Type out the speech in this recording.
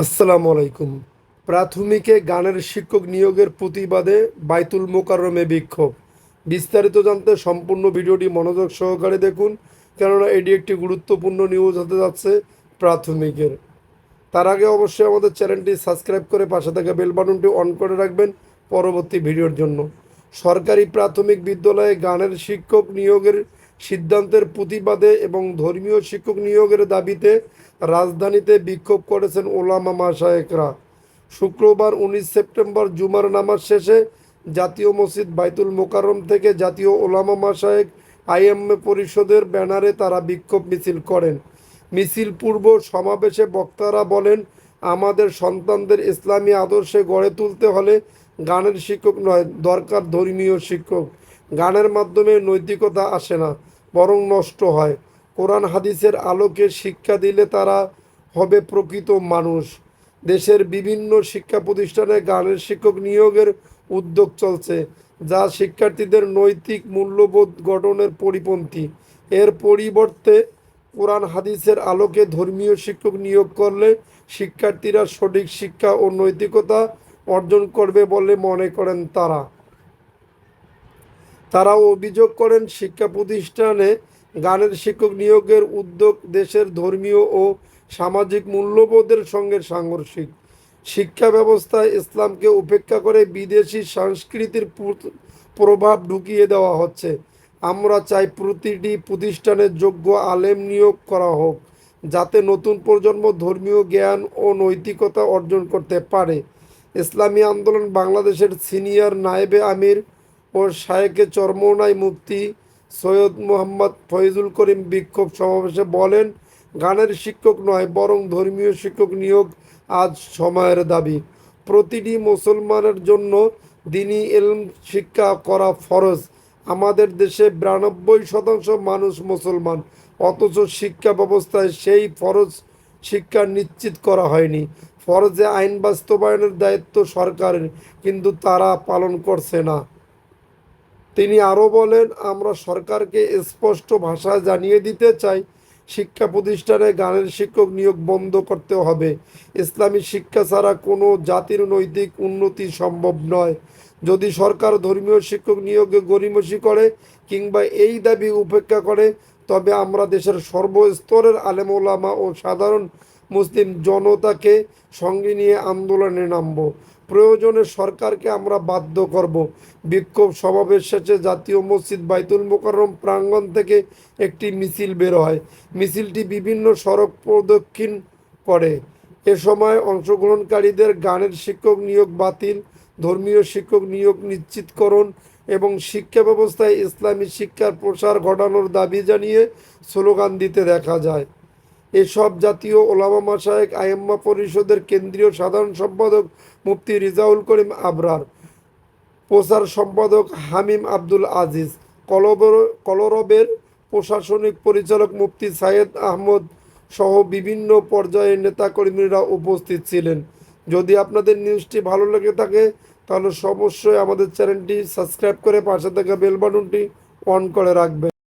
আসসালামু আলাইকুম। প্রাথমিকে গানের শিক্ষক নিয়োগের প্রতিবাদে বাইতুল মোকাররমে বিক্ষোভ। বিস্তারিত জানতে সম্পূর্ণ ভিডিওটি মনোযোগ সহকারে দেখুন, কেননা এটি একটি গুরুত্বপূর্ণ নিউজ হতে যাচ্ছে প্রাথমিকের। তার আগে অবশ্যই আমাদের চ্যানেলটি সাবস্ক্রাইব করে পাশে থাকা বেল বাটনটি অন করে রাখবেন পরবর্তী ভিডিওর জন্য। সরকারি প্রাথমিক বিদ্যালয়ে গানের শিক্ষক নিয়োগের সিদ্ধান্তের প্রতিবাদে এবং ধর্মীয় শিক্ষক নিয়োগের দাবিতে রাজধানীতে বিক্ষোভ করেছেন ওলামা মাশায়েকরা শুক্রবার উনিশ সেপ্টেম্বর জুমার নামাজ শেষে জাতীয় মসজিদ বাইতুল মোকাররম থেকে জাতীয় ওলামা মাশায়েক আইএমএ পরিষদের ব্যানারে তারা বিক্ষোভ মিছিল করেন। মিছিল পূর্ব সমাবেশে বক্তারা বলেন, আমাদের সন্তানদের ইসলামী আদর্শে গড়ে তুলতে হলে গানের শিক্ষক নয়, দরকার ধর্মীয় শিক্ষক। গানের মাধ্যমে নৈতিকতা আসে না। বরং নষ্ট হয়। কোরআন হাদিসের আলোকে শিক্ষা দিলে তারা হবে প্রকৃত মানুষ। দেশের বিভিন্ন শিক্ষা প্রতিষ্ঠানে গানের শিক্ষক নিয়োগের উদ্যোগ চলছে, যা শিক্ষার্থীদের নৈতিক মূল্যবোধ গঠনের পরিপন্থী। এর পরিবর্তে কোরআন হাদিসের আলোকে ধর্মীয় শিক্ষক নিয়োগ করলে শিক্ষার্থীরা সঠিক শিক্ষা ও নৈতিকতা অর্জন করবে বলে মনে করেন তারা। তারা অভিযোগ করেন, শিক্ষা প্রতিষ্ঠানে গানের শিক্ষক নিয়োগের উদ্যোগ দেশের ধর্মীয় ও সামাজিক মূল্যবোধের সঙ্গে সাংঘর্ষিক। শিক্ষা ব্যবস্থায় ইসলামকে উপেক্ষা করে বিদেশি সংস্কৃতির প্রভাব ঢুকিয়ে দেওয়া হচ্ছে। আমরা চাই প্রতিটি প্রতিষ্ঠানে যোগ্য আলেম নিয়োগ করা হোক, যাতে নতুন প্রজন্ম ধর্মীয় জ্ঞান ও নৈতিকতা অর্জন করতে পারে। ইসলামী আন্দোলন বাংলাদেশের সিনিয়র নায়েবে আমির ও শায়েকে চরমোনাই মুফতি সৈয়দ মোহাম্মদ ফয়জুল করিম বিক্ষোভ সমাবেশে বলেন, গানের শিক্ষক নয়, বরং ধর্মীয় শিক্ষক নিয়োগ আজ সময়ের দাবি। প্রতিটি মুসলমানের জন্য দিনই এলম শিক্ষা করা ফরজ। আমাদের দেশে বিরানব্বই শতাংশ মানুষ মুসলমান, অথচ শিক্ষা ব্যবস্থায় সেই ফরজ শিক্ষা নিশ্চিত করা হয়নি। ফরজে আইন বাস্তবায়নের দায়িত্ব সরকারের, কিন্তু তারা পালন করছে না। তিনি আরও বলেন, আমরা সরকারকে স্পষ্ট ভাষায় জানিয়ে দিতে চাই, শিক্ষা প্রতিষ্ঠানে গানের শিক্ষক নিয়োগ বন্ধ করতে হবে। ইসলামী শিক্ষা ছাড়া কোনো জাতির নৈতিক উন্নতি সম্ভব নয়। যদি সরকার ধর্মীয় শিক্ষক নিয়োগে গরিমসি করে কিংবা এই দাবি উপেক্ষা করে, তবে আমরা দেশের সর্বস্তরের আলেমোলামা ও সাধারণ মুসলিম জনতাকে সঙ্গে নিয়ে আন্দোলনে নামব। প্রয়োজনে সরকারকে আমরা বাধ্য করব। বিক্ষোভ সমাবেশ শেষে জাতীয় মসজিদ বাইতুল মোকাররম প্রাঙ্গণ থেকে একটি মিছিল বের হয়। মিছিলটি বিভিন্ন সড়ক প্রদক্ষিণ করে। এ সময় অংশগ্রহণকারীদের গানের শিক্ষক নিয়োগ বাতিল, ধর্মীয় শিক্ষক নিয়োগ নিশ্চিতকরণ এবং শিক্ষা ব্যবস্থায় ইসলামী শিক্ষার প্রসার ঘটানোর দাবি জানিয়ে স্লোগান দিতে দেখা যায়। এসব জাতীয় ওলামা মাসায়েক আইম্মা পরিষদের কেন্দ্রীয় সাধারণ সম্পাদক মুফতি রিজাউল করিম আবরার প্রচার সম্পাদক হামিম আব্দুল আজিজ, কলবর, কলরবের প্রশাসনিক পরিচালক মুফতি সাইয়েদ আহমদ সহ বিভিন্ন পর্যায়ের নেতাকর্মীরা উপস্থিত ছিলেন। যদি আপনাদের নিউজটি ভালো লেগে থাকে, তাহলে অবশ্যই আমাদের চ্যানেলটি সাবস্ক্রাইব করে পাশে থাকা বেল বাটনটি অন করে রাখবেন।